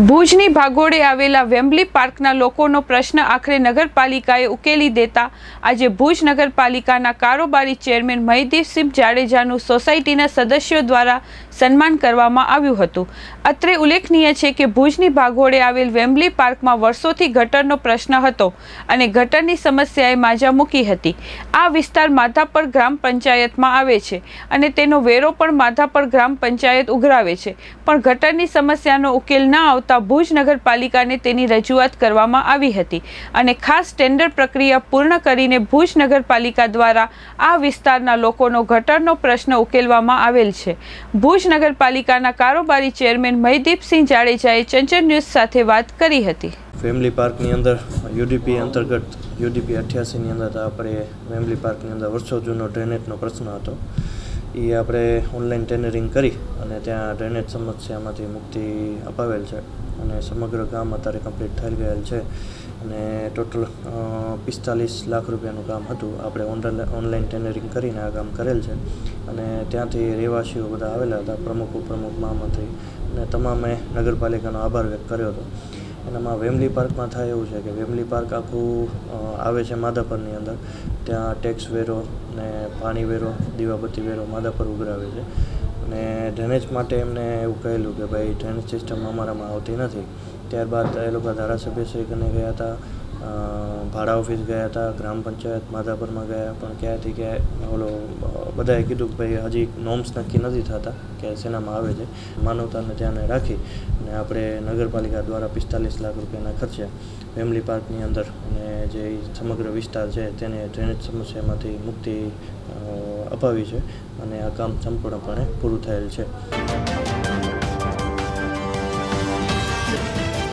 ભુજની ભાગોળે આવેલા વેમ્બલી પાર્કના લોકોનો પ્રશ્ન આખરે નગરપાલિકાએ ઉકેલી દેતા. આજે ભુજ નગરપાલિકાના કારોબારી ચેરમેન મહિદીપસિંહ જાડેજાનું સોસાયટીના સદસ્યો દ્વારા સન્માન કરવામાં આવ્યું હતું. અત્રે ઉલ્લેખનીય છે કે ભુજની ભાગોળે આવેલ વેમ્બલી પાર્કમાં વર્ષોથી ગટરનો પ્રશ્ન હતો અને ગટરની સમસ્યાએ માજા મૂકી હતી. આ વિસ્તાર માધાપર ગ્રામ પંચાયતમાં આવે છે અને તેનો વેરો પણ માધાપર ગ્રામ પંચાયત ઉઘરાવે છે. પણ ગટરની સમસ્યાનો ઉકેલ ન આવતા ભુજ નગરપાલિકાને તેની રજૂઆત કરવામાં આવી હતી અને ખાસ ટેન્ડર પ્રક્રિયા પૂર્ણ કરીને ભુજ નગરપાલિકા દ્વારા આ વિસ્તારના લોકોનો ગટરનો પ્રશ્ન ઉકેલવામાં આવેલ છે. ભુજ નગરપાલિકાના કારોબારી ચેરમેન મહિદીપસિંહ જાડેજાએ ચંચળ ન્યૂઝ સાથે વાત કરી હતી. ફેમિલી પાર્કની અંદર યુડીપી અંતર્ગત યુડીપી અઠ્યાસીની અંદર આપણે ફેમિલી પાર્કની અંદર વર્ષો જૂનો ડ્રેનેજનો પ્રશ્ન હતો. એ આપણે ઓનલાઈન ટેનરિંગ કરી અને ત્યાં ડ્રેનેજ સમસ્યામાંથી મુક્તિ અપાવેલ છે અને સમગ્ર ગામ અત્યારે કમ્પ્લીટ થઈ ગયેલ છે અને ટોટલ પિસ્તાલીસ લાખ રૂપિયાનું કામ હતું. આપણે ઓનલાઈન ટેન્ડરિંગ કરીને આ કામ કરેલ છે અને ત્યાંથી રહેવાસીઓ બધા આવેલા હતા, પ્રમુખ ઉપપ્રમુખ મહામંત્રી અને તમામે નગરપાલિકાનો આભાર વ્યક્ત કર્યો હતો. એનામાં વેમલી પાર્કમાં થાય એવું છે કે વેમલી પાર્ક આખું આવે છે માધાપરની અંદર. ત્યાં ટેક્સ વેરો ને પાણી વેરો, દીવાબત્તી વેરો માધાપર ઉઘરાવે છે. અને ડ્રેનેજ માટે એમને એવું કહેલું કે ભાઈ ડ્રેનેજ સિસ્ટમ અમારામાં આવતી નથી. ત્યારબાદ એ લોકો ધારાસભ્ય શ્રી કને ગયા હતા. ભાડા ઓફિસ ગયા હતા, ગ્રામ પંચાયત માધાપરમાં ગયા, પણ ક્યાંથી કે ઓલો બધાએ કીધું કે ભાઈ હજી નોમ્સ નક્કી નથી થતા કે શેનામાં આવે છે. માનવતાને ધ્યાને રાખી અને આપણે નગરપાલિકા દ્વારા પિસ્તાલીસ લાખ રૂપિયાના ખર્ચે ફેમિલી પાર્કની અંદર અને જે સમગ્ર વિસ્તાર છે તેને ડ્રેનેજ સમસ્યામાંથી મુક્તિ અપાવી છે અને આ કામ સંપૂર્ણપણે પૂરું થયેલ છે.